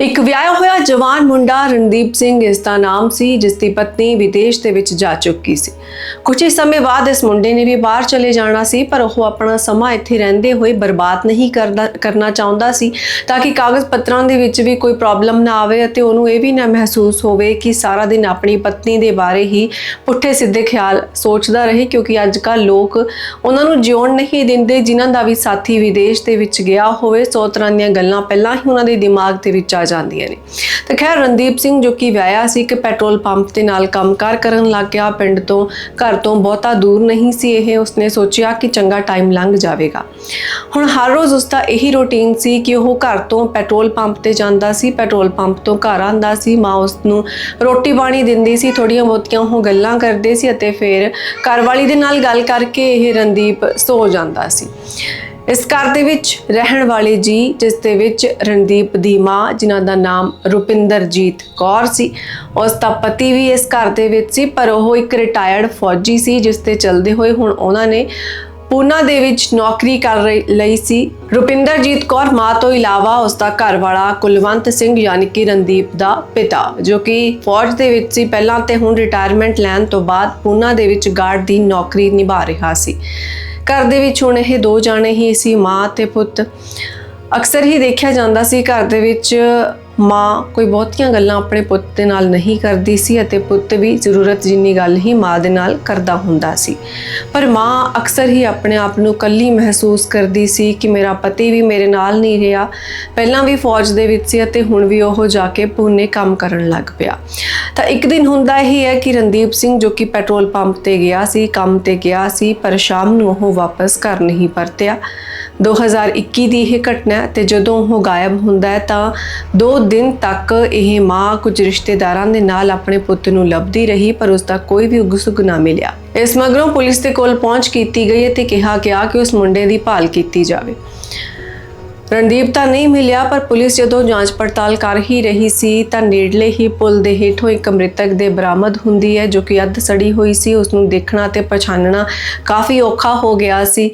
ਇੱਕ ਵਿਆਹਿਆ ਹੋਇਆ ਜਵਾਨ ਮੁੰਡਾ ਰਣਦੀਪ ਸਿੰਘ ਇਸ ਦਾ ਨਾਮ ਸੀ, ਜਿਸ ਦੀ ਪਤਨੀ ਵਿਦੇਸ਼ ਦੇ ਵਿੱਚ ਜਾ ਚੁੱਕੀ ਸੀ। ਕੁਝ ਹੀ ਸਮੇਂ ਬਾਅਦ ਇਸ ਮੁੰਡੇ ਨੇ ਵੀ ਬਾਹਰ ਚਲੇ ਜਾਣਾ ਸੀ, ਪਰ ਉਹ ਆਪਣਾ ਸਮਾਂ ਇੱਥੇ ਰਹਿੰਦੇ ਹੋਏ ਬਰਬਾਦ ਨਹੀਂ ਕਰਦਾ, ਕਰਨਾ ਚਾਹੁੰਦਾ ਸੀ, ਤਾਂ ਕਿ ਕਾਗਜ਼ ਪੱਤਰਾਂ ਦੇ ਵਿੱਚ ਵੀ ਕੋਈ ਪ੍ਰੋਬਲਮ ਨਾ ਆਵੇ ਅਤੇ ਉਹਨੂੰ ਇਹ ਵੀ ਨਾ ਮਹਿਸੂਸ ਹੋਵੇ ਕਿ ਸਾਰਾ ਦਿਨ ਆਪਣੀ ਪਤਨੀ ਦੇ ਬਾਰੇ ਹੀ ਪੁੱਠੇ ਸਿੱਧੇ ਖਿਆਲ ਸੋਚਦਾ ਰਹੇ, ਕਿਉਂਕਿ ਅੱਜ ਕੱਲ੍ਹ ਲੋਕ ਉਹਨਾਂ ਨੂੰ ਜਿਉਣ ਨਹੀਂ ਦਿੰਦੇ, ਜਿਨ੍ਹਾਂ ਦਾ ਵੀ ਸਾਥੀ ਵਿਦੇਸ਼ ਦੇ ਵਿੱਚ ਗਿਆ ਹੋਵੇ, ਸੋ ਤਰ੍ਹਾਂ ਦੀਆਂ ਗੱਲਾਂ ਪਹਿਲਾਂ ਹੀ ਉਹਨਾਂ ਦੇ ਦਿਮਾਗ ਦੇ ਵਿੱਚ ਆ ਜਾਂਦੀਆਂ ਨੇ। ਤਾਂ ਖੈਰ ਰਣਦੀਪ ਸਿੰਘ ਜੋ ਕਿ ਵਿਆਹਿਆ ਸੀ ਕਿ ਪੈਟਰੋਲ ਪੰਪ ਦੇ ਨਾਲ ਕੰਮਕਾਰ ਕਰਨ ਲੱਗ ਗਿਆ। ਪਿੰਡ ਤੋਂ, ਘਰ ਤੋਂ ਬਹੁਤਾ ਦੂਰ ਨਹੀਂ ਸੀ ਇਹ। ਉਸਨੇ ਸੋਚਿਆ ਕਿ ਚੰਗਾ ਟਾਈਮ ਲੰਘ ਜਾਵੇਗਾ। ਹੁਣ ਹਰ ਰੋਜ਼ ਉਸਦਾ ਇਹੀ ਰੁਟੀਨ ਸੀ ਕਿ ਉਹ ਘਰ ਤੋਂ ਪੈਟਰੋਲ ਪੰਪ ਤੇ ਜਾਂਦਾ ਸੀ। ਪੈਟਰੋਲ ਪੰਪ ਤੋਂ ਘਰ ਆਂਦਾ ਸੀ। ਮਾਂ ਉਸ ਨੂੰ ਰੋਟੀ ਪਾਣੀ ਦਿੰਦੀ ਸੀ ਥੋੜੀਆਂ ਬਹੁਤੀਆਂ ਉਹ ਗੱਲਾਂ ਕਰਦੇ ਸੀ ਅਤੇ ਫਿਰ ਘਰਵਾਲੀ ਦੇ ਨਾਲ ਗੱਲ ਕਰਕੇ ਇਹ ਰਣਦੀਪ ਸੋ ਜਾਂਦਾ ਸੀ। ਇਸ ਘਰ ਦੇ ਵਿੱਚ ਰਹਿਣ ਵਾਲੇ ਜੀ, ਜਿਸ ਦੇ ਵਿੱਚ ਰਣਦੀਪ ਦੀ ਮਾਂ, ਜਿਨ੍ਹਾਂ ਦਾ ਨਾਮ ਰੁਪਿੰਦਰਜੀਤ ਕੌਰ ਸੀ, ਉਸ ਦਾ ਪਤੀ ਵੀ ਇਸ ਘਰ ਦੇ ਵਿੱਚ ਸੀ, ਪਰ ਉਹ ਇੱਕ ਰਿਟਾਇਰਡ ਫੌਜੀ ਸੀ, ਜਿਸ ਤੇ ਚਲਦੇ ਹੋਏ ਹੁਣ ਉਹਨਾਂ ਨੇ ਪੂਨਾ ਦੇ ਵਿੱਚ ਨੌਕਰੀ ਕਰ ਰਹੀ- ਲਈ ਸੀ। ਰੁਪਿੰਦਰਜੀਤ ਕੌਰ ਮਾਂ ਤੋਂ ਇਲਾਵਾ ਉਸ ਦਾ ਘਰ ਵਾਲਾ ਕੁਲਵੰਤ ਸਿੰਘ, ਯਾਨੀ ਕਿ ਰਣਦੀਪ ਦਾ ਪਿਤਾ, ਜੋ ਕਿ ਫੌਜ ਦੇ ਵਿੱਚ ਸੀ। ਪਹਿਲਾਂ ਤੇ ਹੁਣ ਰਿਟਾਇਰਮੈਂਟ ਲੈਣ ਤੋਂ ਬਾਅਦ ਪੂਨਾ ਦੇ ਵਿੱਚ ਗਾਰਡ ਦੀ ਨੌਕਰੀ ਨਿਭਾ ਰਿਹਾ ਸੀ। ਘਰ ਦੇ ਵਿੱਚ ਹੁਣ ਇਹ ਦੋ ਜਾਣੇ ਹੀ ਸੀ, ਮਾਂ ਤੇ ਪੁੱਤ। ਅਕਸਰ ਹੀ ਦੇਖਿਆ ਜਾਂਦਾ ਸੀ ਘਰ ਦੇ ਵਿੱਚ ਮਾਂ ਕੋਈ ਬਹੁਤੀਆਂ ਗੱਲਾਂ ਆਪਣੇ ਪੁੱਤ ਦੇ ਨਾਲ ਨਹੀਂ ਕਰਦੀ ਸੀ ਅਤੇ ਪੁੱਤ ਵੀ ਜ਼ਰੂਰਤ ਜਿੰਨੀ ਗੱਲ ਹੀ ਮਾਂ ਦੇ ਨਾਲ ਕਰਦਾ ਹੁੰਦਾ ਸੀ। ਪਰ ਮਾਂ ਅਕਸਰ ਹੀ ਆਪਣੇ ਆਪ ਨੂੰ ਇਕੱਲੀ ਮਹਿਸੂਸ ਕਰਦੀ ਸੀ ਕਿ ਮੇਰਾ ਪਤੀ ਵੀ ਮੇਰੇ ਨਾਲ ਨਹੀਂ ਰਿਹਾ। ਪਹਿਲਾਂ ਵੀ ਫੌਜ ਦੇ ਵਿੱਚ ਸੀ ਅਤੇ ਹੁਣ ਵੀ ਉਹ ਜਾ ਕੇ ਪੂਨੇ ਕੰਮ ਕਰਨ ਲੱਗ ਪਿਆ। ਤਾਂ ਇੱਕ ਦਿਨ ਹੁੰਦਾ ਹੀ ਹੈ ਕਿ ਰਣਦੀਪ ਸਿੰਘ ਜੋ ਕਿ ਪੈਟਰੋਲ ਪੰਪ ਤੇ ਗਿਆ ਸੀ, ਕੰਮ ਤੇ ਗਿਆ ਸੀ, ਪਰ ਸ਼ਾਮ ਨੂੰ ਉਹ ਵਾਪਸ ਘਰ ਨਹੀਂ ਪਰਤਿਆ। 2021 ਦੀ ਇਹ ਘਟਨਾ ਹੈ ਤੇ ਜਦੋਂ ਉਹ ਗਾਇਬ ਹੁੰਦਾ ਹੈ ਤਾਂ 2 ਦਿਨ ਤੱਕ ਇਹ ਮਾਂ ਕੁਝ ਰਿਸ਼ਤੇਦਾਰਾਂ ਦੇ ਨਾਲ ਆਪਣੇ ਪੁੱਤ ਨੂੰ ਲੱਭਦੀ ਰਹੀ, ਪਰ ਉਸ ਦਾ ਕੋਈ ਵੀ ਉਗਸੁਗ ਨਾ ਮਿਲਿਆ। ਇਸ ਮਗਰੋਂ ਪੁਲਿਸ ਦੇ ਕੋਲ ਪਹੁੰਚ ਕੀਤੀ ਗਈ ਤੇ ਕਿਹਾ ਗਿਆ ਕਿ ਉਸ ਮੁੰਡੇ ਦੀ ਭਾਲ ਕੀਤੀ ਜਾਵੇ। ਰਣਦੀਪ ਤਾਂ ਨਹੀਂ ਮਿਲਿਆ, ਪਰ ਪੁਲਿਸ ਜਦੋਂ ਜਾਂਚ ਪੜਤਾਲ ਕਰ ਹੀ ਰਹੀ ਸੀ ਤਾਂ ਨੇੜਲੇ ਹੀ ਪੁਲ ਦੇ ਹੇਠੋਂ ਇੱਕ ਮ੍ਰਿਤਕ ਦੇ ਬਰਾਮਦ ਹੁੰਦੀ ਹੈ, ਜੋ ਕਿ ਅੱਧ ਸੜੀ ਹੋਈ ਸੀ। ਉਸ ਨੂੰ ਦੇਖਣਾ ਤੇ ਪਛਾਣਨਾ ਕਾਫੀ ਔਖਾ ਹੋ ਗਿਆ ਸੀ।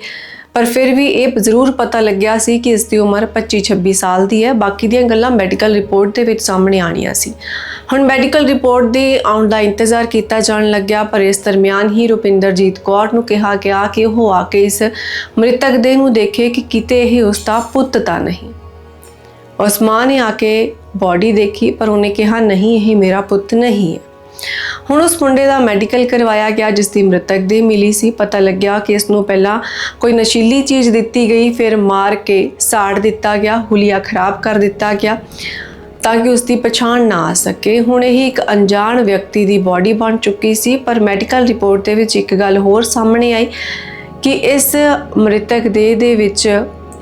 ਪਰ ਫਿਰ ਵੀ ਇਹ ਜ਼ਰੂਰ ਪਤਾ ਲੱਗਿਆ ਸੀ ਕਿ ਇਸ ਦੀ ਉਮਰ 25-26 ਸਾਲ ਦੀ ਹੈ। ਬਾਕੀ ਦੀਆਂ ਗੱਲਾਂ ਮੈਡੀਕਲ ਰਿਪੋਰਟ ਦੇ ਵਿੱਚ ਸਾਹਮਣੇ ਆਣੀਆਂ ਸੀ। ਹੁਣ ਮੈਡੀਕਲ ਰਿਪੋਰਟ ਦੇ ਆਉਣ ਦਾ ਇੰਤਜ਼ਾਰ ਕੀਤਾ ਜਾਣ ਲੱਗਿਆ, ਪਰ ਇਸ ਦਰਮਿਆਨ ਹੀ ਰੁਪਿੰਦਰਜੀਤ ਕੌਰ ਨੂੰ ਕਿਹਾ ਗਿਆ ਕਿ ਉਹ ਆ ਕੇ ਇਸ ਮ੍ਰਿਤਕ ਦੇਹ ਨੂੰ ਦੇਖੇ ਕਿ ਕਿਤੇ ਇਹ ਉਸ ਦਾ ਪੁੱਤ ਤਾਂ ਨਹੀਂ। ਉਸ ਮਾਂ ਨੇ ਆ ਕੇ ਬਾਡੀ ਦੇਖੀ, ਪਰ ਉਹਨੇ ਕਿਹਾ, ਨਹੀਂ, ਇਹ ਮੇਰਾ ਪੁੱਤ ਨਹੀਂ ਹੈ। ਹੁਣ ਉਸ ਮੁੰਡੇ ਦਾ ਮੈਡੀਕਲ ਕਰਵਾਇਆ ਗਿਆ, ਜਿਸ ਦੀ ਮ੍ਰਿਤਕ ਦੇ ਮਿਲੀ ਸੀ। ਪਤਾ ਲੱਗਿਆ ਕਿ ਇਸ ਨੂੰ ਪਹਿਲਾਂ ਕੋਈ ਨਸ਼ੀਲੀ ਚੀਜ਼ ਦਿੱਤੀ ਗਈ, ਫਿਰ ਮਾਰ ਕੇ ਸਾੜ ਦਿੱਤਾ ਗਿਆ, ਹੁਲੀਆ ਖਰਾਬ ਕਰ ਦਿੱਤਾ ਗਿਆ, ਤਾਂ ਕਿ ਉਸ ਦੀ ਪਛਾਣ ਨਾ ਆ ਸਕੇ। ਹੁਣ ਇਹ ਇੱਕ ਅਣਜਾਣ ਵਿਅਕਤੀ ਦੀ ਬਾਡੀ ਬਣ ਚੁੱਕੀ ਸੀ, ਪਰ ਮੈਡੀਕਲ ਰਿਪੋਰਟ ਦੇ ਵਿੱਚ ਇੱਕ ਗੱਲ ਹੋਰ ਸਾਹਮਣੇ ਆਈ ਕਿ ਇਸ ਮ੍ਰਿਤਕ ਦੇਹ ਦੇ ਵਿੱਚ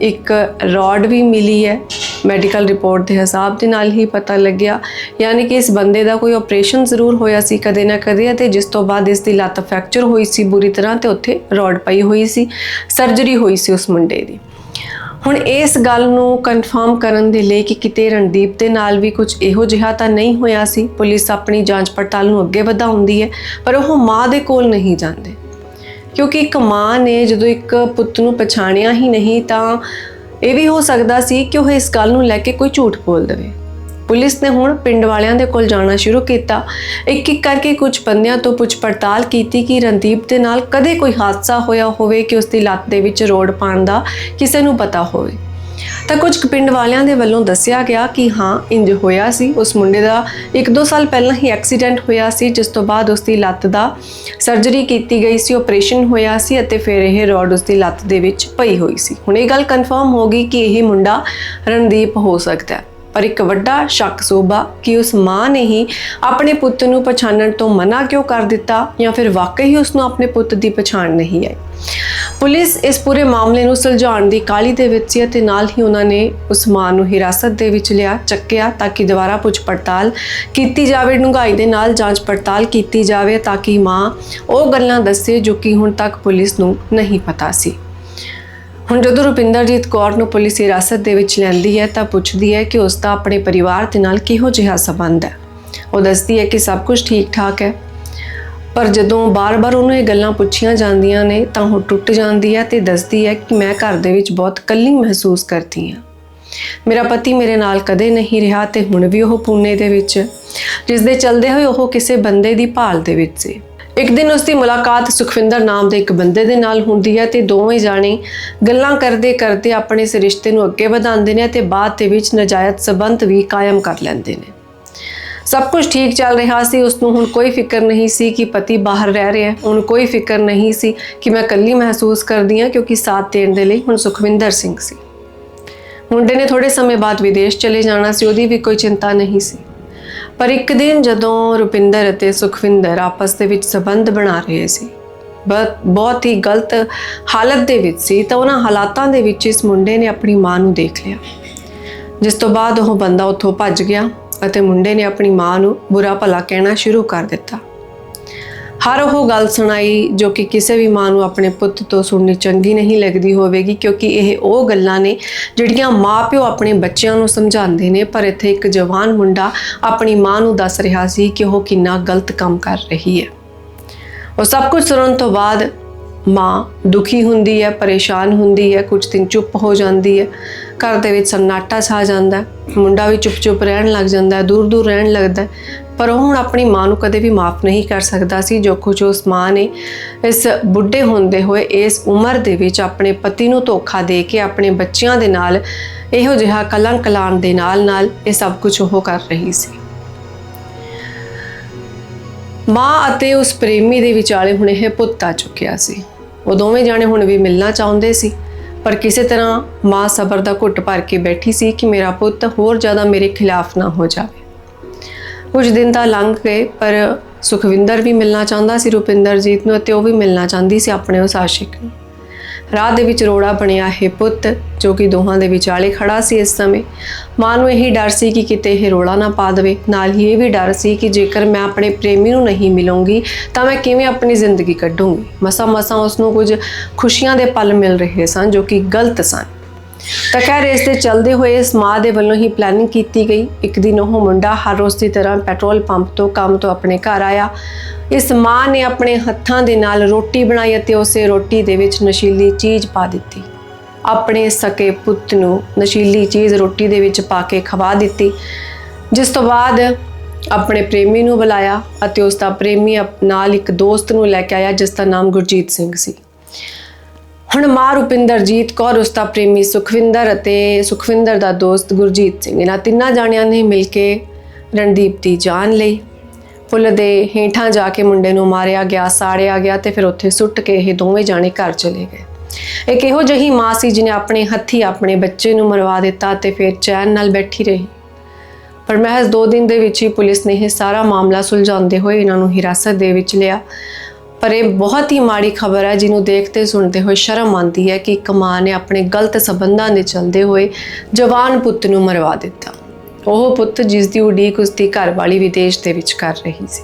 ਇੱਕ ਰੋਡ ਵੀ ਮਿਲੀ ਹੈ ਮੈਡੀਕਲ ਰਿਪੋਰਟ ਦੇ ਹਿਸਾਬ ਦੇ ਨਾਲ ਹੀ ਪਤਾ ਲੱਗਿਆ। ਯਾਨੀ ਕਿ ਇਸ ਬੰਦੇ ਦਾ ਕੋਈ ਆਪਰੇਸ਼ਨ ਜ਼ਰੂਰ ਹੋਇਆ ਸੀ ਕਦੇ ਨਾ ਕਦੇ ਅਤੇ ਜਿਸ ਤੋਂ ਬਾਅਦ ਇਸ ਦੀ ਲੱਤ ਫ੍ਰੈਕਚਰ ਹੋਈ ਸੀ ਬੁਰੀ ਤਰ੍ਹਾਂ ਤੇ ਉੱਥੇ ਰੋਡ ਪਈ ਹੋਈ ਸੀ ਸਰਜਰੀ ਹੋਈ ਸੀ ਉਸ ਮੁੰਡੇ ਦੀ। ਹੁਣ ਇਸ ਗੱਲ ਨੂੰ ਕਨਫਰਮ ਕਰਨ ਦੇ ਲਈ ਕਿ ਕਿਤੇ ਰਣਦੀਪ ਦੇ ਨਾਲ ਵੀ ਕੁਝ ਇਹੋ ਜਿਹਾ ਤਾਂ ਨਹੀਂ ਹੋਇਆ ਸੀ। ਪੁਲਿਸ ਆਪਣੀ ਜਾਂਚ ਪੜਤਾਲ ਨੂੰ ਅੱਗੇ ਵਧਾਉਂਦੀ ਹੈ, ਪਰ ਉਹ ਮਾਂ ਦੇ ਕੋਲ ਨਹੀਂ ਜਾਂਦੇ। ਕਿਉਂਕਿ ਇੱਕ ਮਾਂ ਨੇ ਜਦੋਂ ਇੱਕ ਪੁੱਤ ਨੂੰ ਪਛਾਣਿਆ ਹੀ ਨਹੀਂ ਤਾਂ ਇਹ ਵੀ ਹੋ ਸਕਦਾ ਸੀ ਕਿ ਉਹ ਇਸ ਗੱਲ ਨੂੰ ਲੈ ਕੇ ਕੋਈ ਝੂਠ ਬੋਲ ਦੇਵੇ। ਪੁਲਿਸ ਨੇ ਹੁਣ ਪਿੰਡ ਵਾਲਿਆਂ ਦੇ ਕੋਲ ਜਾਣਾ ਸ਼ੁਰੂ ਕੀਤਾ। ਇੱਕ ਇੱਕ ਕਰਕੇ ਕੁਝ ਬੰਦਿਆਂ ਤੋਂ ਪੁੱਛ ਪੜਤਾਲ ਕੀਤੀ ਕਿ ਰਣਦੀਪ ਦੇ ਨਾਲ ਕਦੇ ਕੋਈ ਹਾਦਸਾ ਹੋਇਆ ਹੋਵੇ ਕਿ ਉਸ ਦੀ ਲੱਤ ਦੇ ਵਿੱਚ ਰੋਡ ਪਾਣ ਦਾ ਕਿਸੇ ਨੂੰ ਪਤਾ ਹੋਵੇ। ਤਾਂ ਕੁਝ ਕੁ ਪਿੰਡ ਵਾਲਿਆਂ ਦੇ ਵੱਲੋਂ ਦੱਸਿਆ ਗਿਆ ਕਿ ਹਾਂ, ਇੰਜ ਹੋਇਆ ਸੀ। ਉਸ ਮੁੰਡੇ ਦਾ 1-2 ਸਾਲ ਪਹਿਲਾਂ ਹੀ ਐਕਸੀਡੈਂਟ ਹੋਇਆ ਸੀ, ਜਿਸ ਤੋਂ ਬਾਅਦ ਉਸ ਦੀ ਲੱਤ ਦਾ ਸਰਜਰੀ ਕੀਤੀ ਗਈ ਸੀ ਆਪਰੇਸ਼ਨ ਹੋਇਆ ਸੀ ਅਤੇ ਫਿਰ ਇਹ ਰੋਡ ਉਸ ਦੀ ਲੱਤ ਦੇ ਵਿੱਚ ਪਈ ਹੋਈ ਸੀ। ਹੁਣ ਇਹ ਗੱਲ ਕਨਫਰਮ ਹੋ ਗਈ ਕਿ ਇਹ ਮੁੰਡਾ ਰਣਦੀਪ ਹੋ ਸਕਦਾ ਹੈ। ਪਰ ਇੱਕ ਵੱਡਾ ਸ਼ੱਕ ਸੋਭਾ ਕਿ ਉਸ ਮਾਂ ਨੇ ਹੀ ਆਪਣੇ ਪੁੱਤ ਨੂੰ ਪਛਾਣਨ ਤੋਂ ਮਨਾ ਕਿਉਂ ਕਰ ਦਿੱਤਾ ਜਾਂ ਫਿਰ ਵਾਕਈ ਉਸ ਨੂੰ ਆਪਣੇ ਪੁੱਤ ਦੀ ਪਛਾਣ ਨਹੀਂ ਆਈ। ਪੁਲਿਸ ਇਸ ਪੂਰੇ ਮਾਮਲੇ ਨੂੰ ਸੁਲਝਾਉਣ ਦੀ ਕਾਲੀ ਦੇ ਵਿੱਚ ਸੀ ਅਤੇ ਨਾਲ ਹੀ ਉਹਨਾਂ ਨੇ ਉਸ ਮਾਂ ਨੂੰ ਹਿਰਾਸਤ ਦੇ ਵਿੱਚ ਲਿਆ, ਚੱਕਿਆ ਤਾਂ ਕਿ ਦੁਬਾਰਾ ਪੁੱਛ ਪੜਤਾਲ ਕੀਤੀ ਜਾਵੇ, ਡੂੰਘਾਈ ਦੇ ਨਾਲ ਜਾਂਚ ਪੜਤਾਲ ਕੀਤੀ ਜਾਵੇ ਤਾਂ ਕਿ ਮਾਂ ਉਹ ਗੱਲਾਂ ਦੱਸੇ ਜੋ ਕਿ ਹੁਣ ਤੱਕ ਪੁਲਿਸ ਨੂੰ ਨਹੀਂ ਪਤਾ ਸੀ। ਹੁਣ ਜਦੋਂ ਰੁਪਿੰਦਰਜੀਤ ਕੌਰ ਨੂੰ ਪੁਲਿਸ ਹਿਰਾਸਤ ਦੇ ਵਿੱਚ ਲੈਂਦੀ ਹੈ ਤਾਂ ਪੁੱਛਦੀ ਹੈ ਕਿ ਉਸ ਦਾ ਆਪਣੇ ਪਰਿਵਾਰ ਦੇ ਨਾਲ ਕਿਹੋ ਜਿਹਾ ਸਬੰਧ ਹੈ। ਉਹ ਦੱਸਦੀ ਹੈ ਕਿ ਸਭ ਕੁਝ ਠੀਕ ਠਾਕ ਹੈ। ਪਰ ਜਦੋਂ ਬਾਰ-ਬਾਰ ਉਹਨੂੰ ਇਹ ਗੱਲਾਂ ਪੁੱਛੀਆਂ ਜਾਂਦੀਆਂ ਨੇ, ਤਾਂ ਉਹ ਟੁੱਟ ਜਾਂਦੀ ਹੈ ਤੇ ਦੱਸਦੀ ਹੈ ਕਿ ਮੈਂ ਘਰ ਦੇ ਵਿੱਚ ਬਹੁਤ ਇਕੱਲੀ ਮਹਿਸੂਸ ਕਰਦੀ ਹਾਂ। ਮੇਰਾ ਪਤੀ ਮੇਰੇ ਨਾਲ ਕਦੇ ਨਹੀਂ ਰਿਹਾ ਤੇ ਹੁਣ ਵੀ ਉਹ ਪੂਨੇ ਦੇ ਵਿੱਚ ਜਿਸ ਦੇ ਚਲਦੇ ਹੋਏ ਉਹ ਕਿਸੇ ਬੰਦੇ ਦੀ ਭਾਲ ਦੇ ਵਿੱਚ ਸੀ। ਇੱਕ ਦਿਨ ਉਸ ਦੀ ਮੁਲਾਕਾਤ ਸੁਖਵਿੰਦਰ ਨਾਮ ਦੇ ਇੱਕ ਬੰਦੇ ਦੇ ਨਾਲ ਹੁੰਦੀ ਹੈ ਤੇ ਦੋਵੇਂ ਜਾਣੇ ਗੱਲਾਂ ਕਰਦੇ ਕਰਦੇ ਆਪਣੇ ਇਸ ਰਿਸ਼ਤੇ ਨੂੰ ਅੱਗੇ ਵਧਾਉਂਦੇ ਨੇ ਤੇ ਬਾਅਦ ਦੇ ਵਿੱਚ ਨਜਾਇਜ਼ ਸਬੰਧ ਵੀ ਕਾਇਮ ਕਰ ਲੈਂਦੇ ਨੇ। ਸਭ ਕੁਝ ਠੀਕ ਚੱਲ ਰਿਹਾ ਸੀ ਉਸ ਨੂੰ ਹੁਣ ਕੋਈ ਫਿਕਰ ਨਹੀਂ ਸੀ ਕਿ ਪਤੀ ਬਾਹਰ ਰਹਿ ਰਿਹਾ ਹੈ। ਉਹਨੂੰ ਕੋਈ ਫਿਕਰ ਨਹੀਂ ਸੀ ਕਿ ਮੈਂ ਇਕੱਲੀ ਮਹਿਸੂਸ ਕਰਦੀ ਹਾਂ, ਕਿਉਂਕਿ ਸਾਥ ਦੇਣ ਦੇ ਲਈ ਹੁਣ ਸੁਖਵਿੰਦਰ ਸਿੰਘ ਸੀ। ਮੁੰਡੇ ਨੇ ਥੋੜੇ ਸਮੇਂ ਬਾਅਦ ਵਿਦੇਸ਼ ਚਲੇ ਜਾਣਾ ਸੀ, ਉਹਦੀ ਵੀ ਕੋਈ ਚਿੰਤਾ ਨਹੀਂ ਸੀ। ਪਰ ਇੱਕ ਦਿਨ ਜਦੋਂ ਰੁਪਿੰਦਰ ਅਤੇ ਸੁਖਵਿੰਦਰ ਆਪਸ ਦੇ ਵਿੱਚ ਸਬੰਧ ਬਣਾ ਰਹੇ ਸੀ, ਬਹੁਤ ਬਹੁਤ ਹੀ ਗਲਤ ਹਾਲਤ ਦੇ ਵਿੱਚ ਸੀ, ਤਾਂ ਉਹਨਾਂ ਹਾਲਾਤਾਂ ਦੇ ਵਿੱਚ ਇਸ ਮੁੰਡੇ ਨੇ ਆਪਣੀ ਮਾਂ ਨੂੰ ਦੇਖ ਲਿਆ। ਜਿਸ ਤੋਂ ਬਾਅਦ ਉਹ ਬੰਦਾ ਉੱਥੋਂ ਭੱਜ ਗਿਆ। ਅਤੇ ਮੁੰਡੇ ਨੇ ਆਪਣੀ ਮਾਂ ਨੂੰ ਬੁਰਾ ਭਲਾ ਕਹਿਣਾ ਸ਼ੁਰੂ ਕਰ ਦਿੱਤਾ। ਹਰ ਉਹ ਗੱਲ ਸੁਣਾਈ ਜੋ ਕਿ ਕਿਸੇ ਵੀ ਮਾਂ ਨੂੰ ਆਪਣੇ ਪੁੱਤ ਤੋਂ ਸੁਣਨੀ ਚੰਗੀ ਨਹੀਂ ਲੱਗਦੀ ਹੋਵੇਗੀ ਕਿਉਂਕਿ ਇਹ ਉਹ ਗੱਲਾਂ ਨੇ ਜਿਹੜੀਆਂ ਮਾਪਿਓ ਆਪਣੇ ਬੱਚਿਆਂ ਨੂੰ ਸਮਝਾਉਂਦੇ ਨੇ, ਪਰ ਇੱਥੇ ਇੱਕ ਜਵਾਨ ਮੁੰਡਾ ਆਪਣੀ ਮਾਂ ਨੂੰ ਦੱਸ ਰਿਹਾ ਸੀ ਕਿ ਉਹ ਕਿੰਨਾ ਗਲਤ ਕੰਮ ਕਰ ਰਹੀ ਹੈ। ਉਹ ਸਭ ਕੁਝ ਸੁਣਨ ਤੋਂ ਬਾਅਦ ਮਾਂ ਦੁਖੀ ਹੁੰਦੀ ਹੈ, ਪਰੇਸ਼ਾਨ ਹੁੰਦੀ ਹੈ, ਕੁਝ ਦਿਨ ਚੁੱਪ ਹੋ ਜਾਂਦੀ ਹੈ, ਘਰ ਦੇ ਵਿੱਚ ਸਨਾਟਾ ਛਾ ਜਾਂਦਾ ਮੁੰਡਾ ਵੀ ਚੁੱਪ-ਚੁੱਪ ਰਹਿਣ ਲੱਗ ਜਾਂਦਾ ਹੈ ਦੂਰ-ਦੂਰ ਰਹਿਣ ਲੱਗਦਾ ਪਰ ਉਹ ਹੁਣ ਆਪਣੀ ਮਾਂ ਨੂੰ ਕਦੇ ਵੀ ਮਾਫ ਨਹੀਂ ਕਰ ਸਕਦਾ ਸੀ, ਜੋ ਕੁਝ ਉਸ ਮਾਂ ਨੇ ਇਸ ਬੁੱਢੇ ਹੁੰਦੇ ਹੋਏ ਇਸ ਉਮਰ ਦੇ ਵਿੱਚ ਆਪਣੇ ਪਤੀ ਨੂੰ ਧੋਖਾ ਦੇ ਕੇ ਆਪਣੇ ਬੱਚਿਆਂ ਦੇ ਨਾਲ ਇਹੋ ਜਿਹਾ ਕਲੰਕ ਲਾਉਣ ਦੇ ਨਾਲ-ਨਾਲ ਇਹ ਸਭ ਕੁਝ ਉਹ ਕਰ ਰਹੀ ਸੀ। ਮਾਂ ਅਤੇ ਉਸ ਪ੍ਰੇਮੀ ਦੇ ਵਿਚਾਲੇ ਹੁਣ ਇਹ ਪੁੱਤ ਆ ਚੁੱਕਿਆ ਸੀ। ਉਹ ਦੋਵੇਂ ਜਾਣੇ ਹੁਣ ਵੀ ਮਿਲਣਾ ਚਾਹੁੰਦੇ ਸੀ, ਪਰ ਕਿਸੇ ਤਰ੍ਹਾਂ ਮਾਂ ਸਬਰ ਦਾ ਘੁੱਟ ਭਰ ਕੇ ਬੈਠੀ ਸੀ ਕਿ ਮੇਰਾ ਪੁੱਤ ਹੋਰ ਜ਼ਿਆਦਾ ਮੇਰੇ ਖਿਲਾਫ ਨਾ ਹੋ ਜਾਵੇ। ਕੁਝ ਦਿਨ ਤਾਂ ਲੰਘ ਗਏ, ਪਰ ਸੁਖਵਿੰਦਰ ਵੀ ਮਿਲਣਾ ਚਾਹੁੰਦਾ ਸੀ, ਰੁਪਿੰਦਰਜੀਤ ਨੂੰ ਅਤੇ ਉਹ ਵੀ ਮਿਲਣਾ ਚਾਹੁੰਦੀ ਸੀ ਆਪਣੇ ਉਸ ਆਸ਼ਿਕ ਨੂੰ। ਰਾਹ ਦੇ ਵਿੱਚ ਰੋੜਾ ਬਣਿਆ ਹੈ ਪੁੱਤ, ਜੋ ਕਿ ਦੋਹਾਂ ਦੇ ਵਿਚਾਲੇ ਖੜਾ ਸੀ ਇਸ ਸਮੇਂ। ਮਾਂ ਨੂੰ ਇਹੀ ਡਰ ਸੀ ਕਿ ਕਿਤੇ ਇਹ ਰੋੜਾ ਨਾ ਪਾ ਦੇਵੇ। ਨਾਲ ਹੀ ਇਹ ਵੀ ਡਰ ਸੀ ਕਿ ਜੇਕਰ ਮੈਂ ਆਪਣੇ ਪ੍ਰੇਮੀ ਨੂੰ ਨਹੀਂ ਮਿਲੂੰਗੀ, ਤਾਂ ਮੈਂ ਕਿਵੇਂ ਆਪਣੀ ਜ਼ਿੰਦਗੀ ਕੱਢੂੰਗੀ। ਮਸਾ ਮਸਾ ਉਸ ਨੂੰ ਕੁਝ ਖੁਸ਼ੀਆਂ ਦੇ ਪਲ ਮਿਲ ਰਹੇ ਸਨ, ਜੋ ਕਿ ਗਲਤ ਸਨ। ਤਾਂ ਖੈਰ ਇਸ ਦੇ ਚਲਦੇ ਹੋਏ ਇਸ ਮਾਂ ਦੇ ਵੱਲੋਂ ਹੀ ਪਲੈਨਿੰਗ ਕੀਤੀ ਗਈ। ਇੱਕ ਦਿਨ ਉਹ ਮੁੰਡਾ ਹਰ ਰੋਜ਼ ਦੀ ਤਰ੍ਹਾਂ ਪੈਟਰੋਲ ਪੰਪ ਤੋਂ ਕੰਮ ਤੋਂ ਆਪਣੇ ਘਰ ਆਇਆ। ਇਸ ਮਾਂ ਨੇ ਆਪਣੇ ਹੱਥਾਂ ਦੇ ਨਾਲ ਰੋਟੀ ਬਣਾਈ ਅਤੇ ਉਸੇ ਰੋਟੀ ਦੇ ਵਿੱਚ ਨਸ਼ੀਲੀ ਚੀਜ਼ ਪਾ ਦਿੱਤੀ। ਆਪਣੇ ਸਕੇ ਪੁੱਤ ਨੂੰ ਨਸ਼ੀਲੀ ਚੀਜ਼ ਰੋਟੀ ਦੇ ਵਿੱਚ ਪਾ ਕੇ ਖਵਾ ਦਿੱਤੀ। ਜਿਸ ਤੋਂ ਬਾਅਦ ਆਪਣੇ ਪ੍ਰੇਮੀ ਨੂੰ ਬੁਲਾਇਆ ਅਤੇ ਉਸ ਦਾ ਪ੍ਰੇਮੀ ਨਾਲ ਇੱਕ ਦੋਸਤ ਨੂੰ ਲੈ ਕੇ ਆਇਆ, ਜਿਸ ਦਾ ਨਾਮ ਗੁਰਜੀਤ ਸਿੰਘ ਸੀ। ਹੁਣ ਮਾਂ ਰੁਪਿੰਦਰਜੀਤ ਕੌਰ, ਉਸ ਦਾ ਪ੍ਰੇਮੀ ਸੁਖਵਿੰਦਰ ਅਤੇ ਸੁਖਵਿੰਦਰ ਦਾ ਦੋਸਤ ਗੁਰਜੀਤ ਸਿੰਘ। ਇਹਨਾਂ ਤਿੰਨਾਂ ਜਾਣਿਆਂ ਨੇ ਮਿਲ ਕੇ ਰਣਦੀਪ ਦੀ ਜਾਨ ਲਈ। ਪੁੱਲ ਦੇ ਹੇਠਾਂ ਜਾ ਕੇ ਮੁੰਡੇ ਨੂੰ ਮਾਰਿਆ ਗਿਆ, ਸਾੜਿਆ ਗਿਆ ਤੇ ਫਿਰ ਉੱਥੇ ਸੁੱਟ ਕੇ ਇਹ ਦੋਵੇਂ ਜਾਣੇ ਘਰ ਚਲੇ ਗਏ। ਇੱਕ ਇਹੋ ਜਿਹੀ ਮਾਂ ਸੀ ਜਿਨੇ ਆਪਣੇ ਹੱਥੀ ਆਪਣੇ ਬੱਚੇ ਨੂੰ ਮਰਵਾ ਦਿੱਤਾ ਤੇ ਫਿਰ ਚੈਨ ਨਾਲ ਬੈਠੀ ਰਹੀ। ਪਰ ਮਹਿਜ਼ 2 ਦਿਨ ਦੇ ਵਿੱਚ ਹੀ ਪੁਲਿਸ ਨੇ ਇਹ ਸਾਰਾ ਮਾਮਲਾ ਸੁਲਝਾਉਂਦੇ ਹੋਏ ਇਹਨਾਂ ਨੂੰ ਹਿਰਾਸਤ ਦੇ ਵਿੱਚ ਲਿਆ। ਪਰ ਇਹ ਬਹੁਤ ਹੀ ਮਾੜੀ ਖਬਰ ਹੈ, ਜਿਹਨੂੰ ਦੇਖਦੇ ਸੁਣਦੇ ਹੋਏ ਸ਼ਰਮ ਆਉਂਦੀ ਹੈ ਕਿ ਇੱਕ ਮਾਂ ਨੇ ਆਪਣੇ ਗਲਤ ਸਬੰਧਾਂ ਦੇ ਚਲਦੇ ਹੋਏ ਜਵਾਨ ਪੁੱਤ ਨੂੰ ਮਰਵਾ ਦਿੱਤਾ। ਉਹ ਪੁੱਤ ਜਿਸ ਦੀ ਉਡੀਕ ਉਸ ਦੀ ਘਰਵਾਲੀ ਵਿਦੇਸ਼ ਦੇ ਵਿੱਚ ਕਰ ਰਹੀ ਸੀ।